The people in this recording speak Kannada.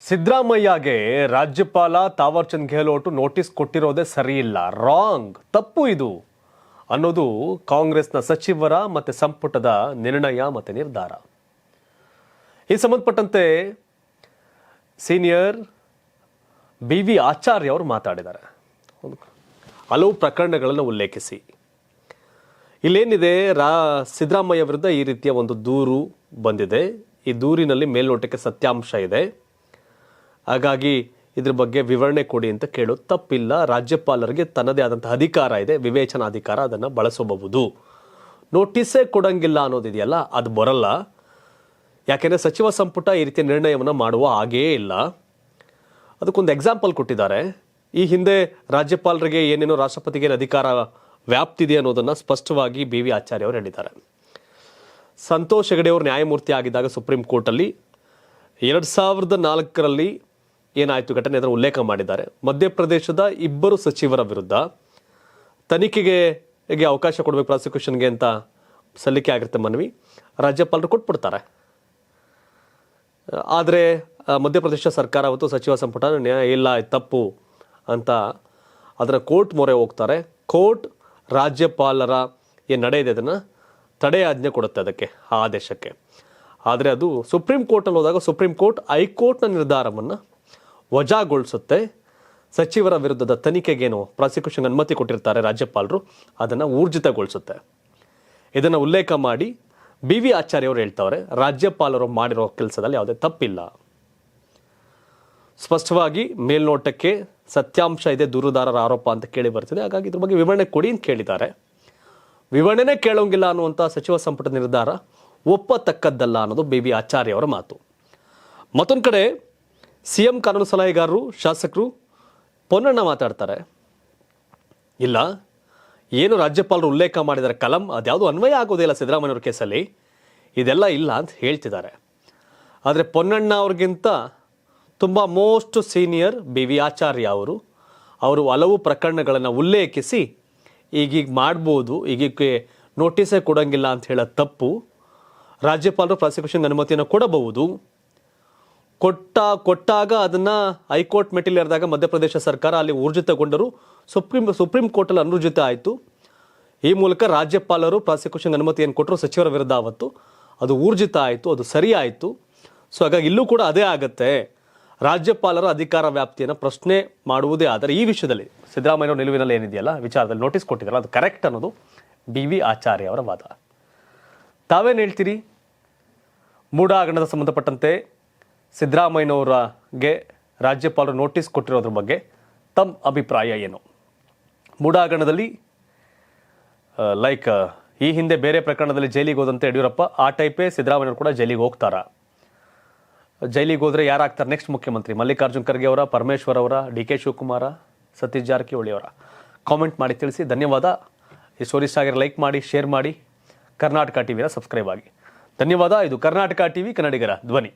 ಸಿದ್ದರಾಮಯ್ಯಗೆ ರಾಜ್ಯಪಾಲ ತಾವರ್ಚಂದ್ ಗೆಹ್ಲೋಟ್ ನೋಟಿಸ್ ಕೊಟ್ಟಿರೋದೇ ಸರಿಯಿಲ್ಲ. ರಾಂಗ್. ತಪ್ಪು ಇದು ಅನ್ನೋದು ಕಾಂಗ್ರೆಸ್ನ ಸಚಿವರ ಮತ್ತೆ ಸಂಪುಟದ ನಿರ್ಣಯ ಮತ್ತೆ ನಿರ್ಧಾರ. ಈ ಸಂಬಂಧಪಟ್ಟಂತೆ ಸೀನಿಯರ್ ಬಿ ವಿ ಆಚಾರ್ಯ ಅವರು ಮಾತಾಡಿದ್ದಾರೆ. ಹಲವು ಪ್ರಕರಣಗಳನ್ನು ಉಲ್ಲೇಖಿಸಿ. ಇಲ್ಲೇನಿದೆ, ರಾ ಸಿದ್ದರಾಮಯ್ಯ ವಿರುದ್ಧ ಈ ರೀತಿಯ ಒಂದು ದೂರು ಬಂದಿದೆ. ಈ ದೂರಿನಲ್ಲಿ ಮೇಲ್ನೋಟಕ್ಕೆ ಸತ್ಯಾಂಶ ಇದೆ. ಹಾಗಾಗಿ ಇದ್ರ ಬಗ್ಗೆ ವಿವರಣೆ ಕೊಡಿ ಅಂತ ಕೇಳೋದು ತಪ್ಪಿಲ್ಲ, ರಾಜ್ಯಪಾಲರಿಗೆ ತನ್ನದೇ ಆದಂಥ ಅಧಿಕಾರ ಇದೆ, ವಿವೇಚನಾಧಿಕಾರ ಅದನ್ನು ಬಳಸಬಹುದು. ನೋಟಿಸೇ ಕೊಡಂಗಿಲ್ಲ ಅನ್ನೋದಿದೆಯಲ್ಲ, ಅದು ಬರಲ್ಲ. ಯಾಕೆಂದರೆ ಸಚಿವ ಸಂಪುಟ ಈ ರೀತಿಯ ನಿರ್ಣಯವನ್ನು ಮಾಡುವ ಹಾಗೇ ಇಲ್ಲ. ಅದಕ್ಕೊಂದು ಎಕ್ಸಾಂಪಲ್ ಕೊಟ್ಟಿದ್ದಾರೆ. ಈ ಹಿಂದೆ ರಾಜ್ಯಪಾಲರಿಗೆ ಏನೇನೋ ರಾಷ್ಟ್ರಪತಿಗೆ ಅಧಿಕಾರ ವ್ಯಾಪ್ತಿದೆ ಅನ್ನೋದನ್ನು ಸ್ಪಷ್ಟವಾಗಿ ಬಿ ವಿ ಆಚಾರ್ಯ ಅವರು ಹೇಳಿದ್ದಾರೆ. ಸಂತೋಷ್ ಹೆಗಡೆ ಅವರು ನ್ಯಾಯಮೂರ್ತಿ ಆಗಿದ್ದಾಗ ಸುಪ್ರೀಂ ಕೋರ್ಟಲ್ಲಿ ಎರಡು ಸಾವಿರದ ನಾಲ್ಕರಲ್ಲಿ ಏನಾಯಿತು ಘಟನೆ ಅದನ್ನು ಉಲ್ಲೇಖ ಮಾಡಿದ್ದಾರೆ. ಮಧ್ಯಪ್ರದೇಶದ ಇಬ್ಬರು ಸಚಿವರ ವಿರುದ್ಧ ತನಿಖೆಗೆ ಅವಕಾಶ ಕೊಡಬೇಕು ಪ್ರಾಸಿಕ್ಯೂಷನ್ಗೆ ಅಂತ ಸಲ್ಲಿಕೆ ಆಗಿರುತ್ತೆ ಮನವಿ. ರಾಜ್ಯಪಾಲರು ಕೊಟ್ಬಿಡ್ತಾರೆ. ಆದರೆ ಮಧ್ಯಪ್ರದೇಶ ಸರ್ಕಾರ ಅವತ್ತು ಸಚಿವ ಸಂಪುಟ ನ್ಯಾಯ ಇಲ್ಲ ತಪ್ಪು ಅಂತ ಅದರ ಕೋರ್ಟ್ ಮೊರೆ ಹೋಗ್ತಾರೆ. ಕೋರ್ಟ್ ರಾಜ್ಯಪಾಲರ ಏನು ನಡೆ ಇದೆ ಅದನ್ನು ತಡೆ ಆಜ್ಞೆ ಕೊಡುತ್ತೆ ಅದಕ್ಕೆ, ಆ ಆದೇಶಕ್ಕೆ. ಆದರೆ ಅದು ಸುಪ್ರೀಂ ಕೋರ್ಟಲ್ಲಿ ಹೋದಾಗ ಸುಪ್ರೀಂ ಕೋರ್ಟ್ ಹೈಕೋರ್ಟ್ನ ನಿರ್ಧಾರವನ್ನು ವಜಾಗೊಳಿಸುತ್ತೆ. ಸಚಿವರ ವಿರುದ್ಧದ ತನಿಖೆಗೇನು ಪ್ರಾಸಿಕ್ಯೂಷನ್ ಅನುಮತಿ ಕೊಟ್ಟಿರ್ತಾರೆ ರಾಜ್ಯಪಾಲರು. ಅದನ್ನು ಊರ್ಜಿತಗೊಳಿಸುತ್ತೆ. ಇದನ್ನು ಉಲ್ಲೇಖ ಮಾಡಿ ಬಿ ವಿ ಆಚಾರ್ಯ ಅವರು ಹೇಳ್ತಾವ್ರೆ, ರಾಜ್ಯಪಾಲರು ಮಾಡಿರೋ ಕೆಲಸದಲ್ಲಿ ಯಾವುದೇ ತಪ್ಪಿಲ್ಲ. ಸ್ಪಷ್ಟವಾಗಿ ಮೇಲ್ನೋಟಕ್ಕೆ ಸತ್ಯಾಂಶ ಇದೆ, ದೂರುದಾರರ ಆರೋಪ ಅಂತ ಕೇಳಿ ಬರ್ತಿದೆ. ಹಾಗಾಗಿ ಇದ್ರ ಬಗ್ಗೆ ವಿವರಣೆ ಕೊಡಿ ಅಂತ ಕೇಳಿದ್ದಾರೆ. ವಿವರಣೆನೇ ಕೇಳೋಂಗಿಲ್ಲ ಅನ್ನುವಂಥ ಸಚಿವ ಸಂಪುಟ ನಿರ್ಧಾರ ಒಪ್ಪತಕ್ಕದ್ದಲ್ಲ ಅನ್ನೋದು ಬಿ ವಿ ಆಚಾರ್ಯ ಅವರ ಮಾತು. ಮತ್ತೊಂದು ಕಡೆ ಸಿ ಎಂ ಕಾನೂನು ಸಲಹೆಗಾರರು, ಶಾಸಕರು ಪೊನ್ನಣ್ಣ ಮಾತಾಡ್ತಾರೆ. ಇಲ್ಲ, ಏನು ರಾಜ್ಯಪಾಲರು ಉಲ್ಲೇಖ ಮಾಡಿದ್ದಾರೆ ಕಲಂ, ಅದ್ಯಾವುದು ಅನ್ವಯ ಆಗೋದಿಲ್ಲ ಸಿದ್ದರಾಮಯ್ಯವ್ರ ಕೇಸಲ್ಲಿ. ಇದೆಲ್ಲ ಇಲ್ಲ ಅಂತ ಹೇಳ್ತಿದ್ದಾರೆ. ಆದರೆ ಪೊನ್ನಣ್ಣ ಅವ್ರಿಗಿಂತ ತುಂಬ most senior B V Acharya ಅವರು ಅವರು ಹಲವು ಪ್ರಕರಣಗಳನ್ನು ಉಲ್ಲೇಖಿಸಿ ಈಗೀಗ ಮಾಡ್ಬೋದು, ಈಗೀಗ ನೋಟಿಸೇ ಕೊಡೋಂಗಿಲ್ಲ ಅಂತ ಹೇಳೋ ತಪ್ಪು ರಾಜ್ಯಪಾಲರು ಪ್ರಾಸಿಕ್ಯೂಷನ್ಗೆ ಅನುಮತಿಯನ್ನು ಕೊಡಬಹುದು. ಕೊಟ್ಟ, ಕೊಟ್ಟಾಗ ಅದನ್ನ ಹೈಕೋರ್ಟ್ ಮೆಟ್ಟಿಲೇರಿದಾಗ ಮಧ್ಯಪ್ರದೇಶ ಸರ್ಕಾರ ಅಲ್ಲಿ ಊರ್ಜಿತಗೊಂಡರು. ಸುಪ್ರೀಂ ಸುಪ್ರೀಂ ಕೋರ್ಟಲ್ಲಿ ಅನುರ್ಜಿತ ಆಯಿತು. ಈ ಮೂಲಕ ರಾಜ್ಯಪಾಲರು, ಪ್ರಾಸಿಕ್ಯೂಷನ್ ಅನುಮತಿಯನ್ನು ಕೊಟ್ಟರು ಸಚಿವರ ವಿರುದ್ಧ ಅವತ್ತು ಅದು ಊರ್ಜಿತ ಆಯಿತು, ಅದು ಸರಿ ಆಯಿತು. ಸೊ ಹಾಗಾಗಿ ಇಲ್ಲೂ ಕೂಡ ಅದೇ ಆಗತ್ತೆ. ರಾಜ್ಯಪಾಲರ ಅಧಿಕಾರ ವ್ಯಾಪ್ತಿಯನ್ನು ಪ್ರಶ್ನೆ ಮಾಡುವುದೇ ಆದರೆ ಈ ವಿಷಯದಲ್ಲಿ ಸಿದ್ದರಾಮಯ್ಯ ನಿಲುವಿನಲ್ಲಿ ಏನಿದೆಯಲ್ಲ, ವಿಚಾರದಲ್ಲಿ ನೋಟಿಸ್ ಕೊಟ್ಟಿದ್ದಾರೆ ಅದು ಕರೆಕ್ಟ್ ಅನ್ನೋದು ಬಿ ವಿ ಆಚಾರ್ಯ ಅವರ ವಾದ. ತಾವೇನು ಹೇಳ್ತೀರಿ? ಮೂಢ ಹಗರಣದ ಸಂಬಂಧಪಟ್ಟಂತೆ ಸಿದ್ದರಾಮಯ್ಯನವರಿಗೆ ರಾಜ್ಯಪಾಲರು ನೋಟಿಸ್ ಕೊಟ್ಟಿರೋದ್ರ ಬಗ್ಗೆ ತಮ್ಮ ಅಭಿಪ್ರಾಯ ಏನು? ಮೂಡಾಗಣದಲ್ಲಿ ಲೈಕ್ ಈ ಹಿಂದೆ ಬೇರೆ ಪ್ರಕರಣದಲ್ಲಿ ಜೈಲಿಗೆ ಹೋದಂತೆ ಯಡಿಯೂರಪ್ಪ, ಆ ಟೈಪೇ ಸಿದ್ದರಾಮಯ್ಯವರು ಕೂಡ ಜೈಲಿಗೆ ಹೋಗ್ತಾರಾ. ಜೈಲಿಗೆ ಹೋದರೆ ಯಾರಾಗ್ತಾರೆ ನೆಕ್ಸ್ಟ್ ಮುಖ್ಯಮಂತ್ರಿ ಮಲ್ಲಿಕಾರ್ಜುನ್ ಖರ್ಗೆ ಅವರ, ಪರಮೇಶ್ವರ್ ಅವರ, ಡಿ ಕೆ ಶಿವಕುಮಾರ, ಸತೀಶ್ ಜಾರಕಿಹೊಳಿ ಅವರ. ಕಾಮೆಂಟ್ ಮಾಡಿ ತಿಳಿಸಿ. ಧನ್ಯವಾದ. ಈ ಸ್ಟೋರಿ ಆಗಿರ ಲೈಕ್ ಮಾಡಿ ಶೇರ್ ಮಾಡಿ. ಕರ್ನಾಟಕ ಟಿವಿನ ಸಬ್ಸ್ಕ್ರೈಬ್ ಆಗಿ. ಧನ್ಯವಾದ. ಇದು ಕರ್ನಾಟಕ ಟಿವಿ, ಕನ್ನಡಿಗರ ಧ್ವನಿ.